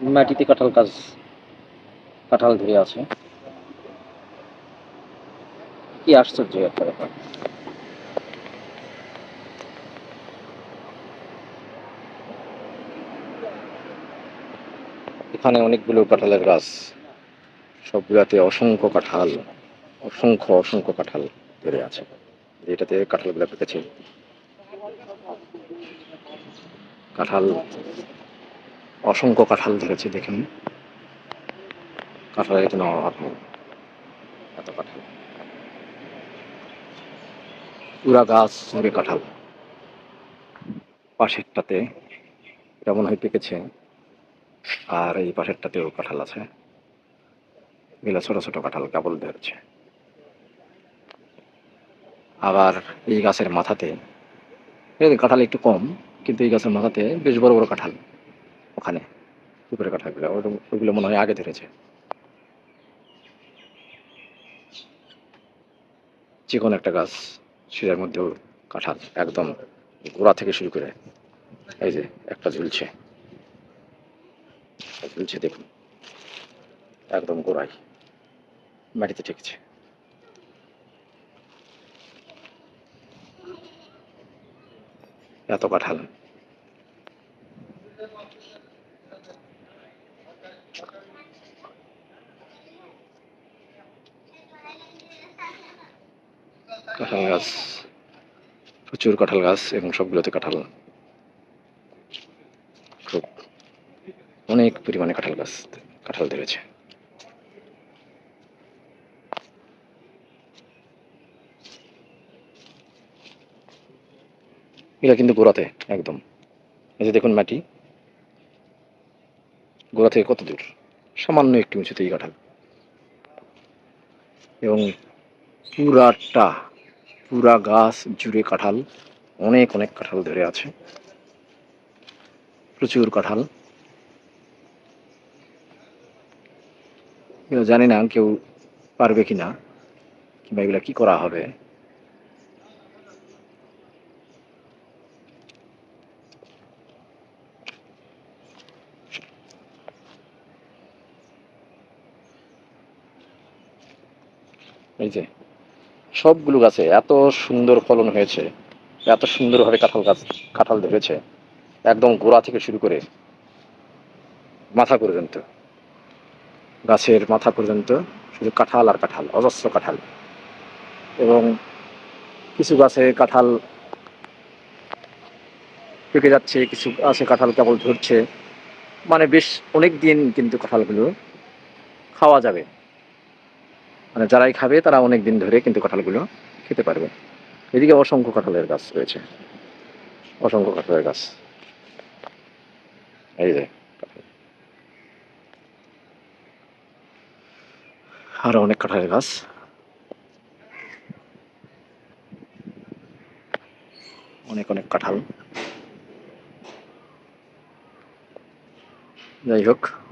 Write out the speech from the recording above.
মাটিতে কাঁঠাল গাছ, কাঁঠাল ধরে আছে। কি আশ্চর্য একটা ব্যাপার। এখানে অনেকগুলো কাঁঠালের গাছ, সবগুলাতে অসংখ্য কাঁঠাল, অসংখ্য অসংখ্য কাঁঠাল ধরে আছে। যেটাতে কাঁঠালগুলো পেকেছে কাঁঠাল অসংখ্য কাঁঠাল ধরেছে, দেখুন। কাঁঠালের কোনো অভাব নেই, এত কাঁঠাল। পুরা গাছ কাঁঠাল। পাশেরটাতে এটা মনে হয় পেকেছে, আর এই পাশেরটাতেও কাঁঠাল আছে। এগুলো ছোট ছোট কাঁঠাল, কেবল ধরেছে। আবার এই গাছের মাথাতে কাঁঠাল একটু কম, কিন্তু এই গাছের মাথাতে বেশ বড় বড় কাঁঠাল। ওখানে, উপরে কাঁঠালগুলো ওটা- ওগুলো মনে হয় আগে ধরেছে। চিকন একটা গাছ সেটার মধ্যেও কাঁঠাল একদম গোড়া থেকে শুরু করে, এই যে একটা ঝুলছে। ঝুলছে, দেখুন। একদম গোড়ায় মাটিতে ঠেকেছে। এত কাঁঠাল। কাঁঠাল গাছ, প্রচুর কাঁঠাল গাছ এবং সবগুলোতে কাঁঠাল খুব অনেক পরিমাণে কাঁঠাল গাছ, কাঁঠাল ধরেছে। এটা কিন্তু গোড়াতে, একদম। এই যে দেখুন মাটি গোড়া থেকে কত দূর? সামান্য একটু উঁচুতেই কাঁঠাল। এবং পুরাটা, পুরা গাছ জুড়ে কাঁঠাল, অনেক অনেক কাঁঠাল ধরে আছে। প্রচুর কাঁঠাল। জানি না, কেউ পারবে কি না কিংবা এগুলো কি করা হবে? এই যে, সবগুলো গাছে এত সুন্দর ফলন হয়েছে, এত সুন্দরভাবে কাঁঠাল গাছ, কাঁঠাল ধরেছে, একদম গোড়া থেকে শুরু করে মাথা পর্যন্ত, গাছের মাথা পর্যন্ত শুধু কাঁঠাল আর কাঁঠাল, অজস্র কাঁঠাল। এবং কিছু গাছে কাঁঠাল পেকে যাচ্ছে, কিছু গাছে কাঁঠাল কেবল ধরছে। মানে বেশ অনেক দিন কিন্তু কাঁঠালগুলো খাওয়া যাবে। মানে যারাই খাবে তারা অনেক দিন ধরে কিন্তু কাঁঠালগুলো খেতে পারবে। এদিকে অসংখ্য কাঁঠালের গাছ রয়েছে। অসংখ্য কাঁঠালের গাছ। এই যে আরও অনেক কাঁঠালের গাছ। অনেক অনেক কাঁঠাল। যাই হোক।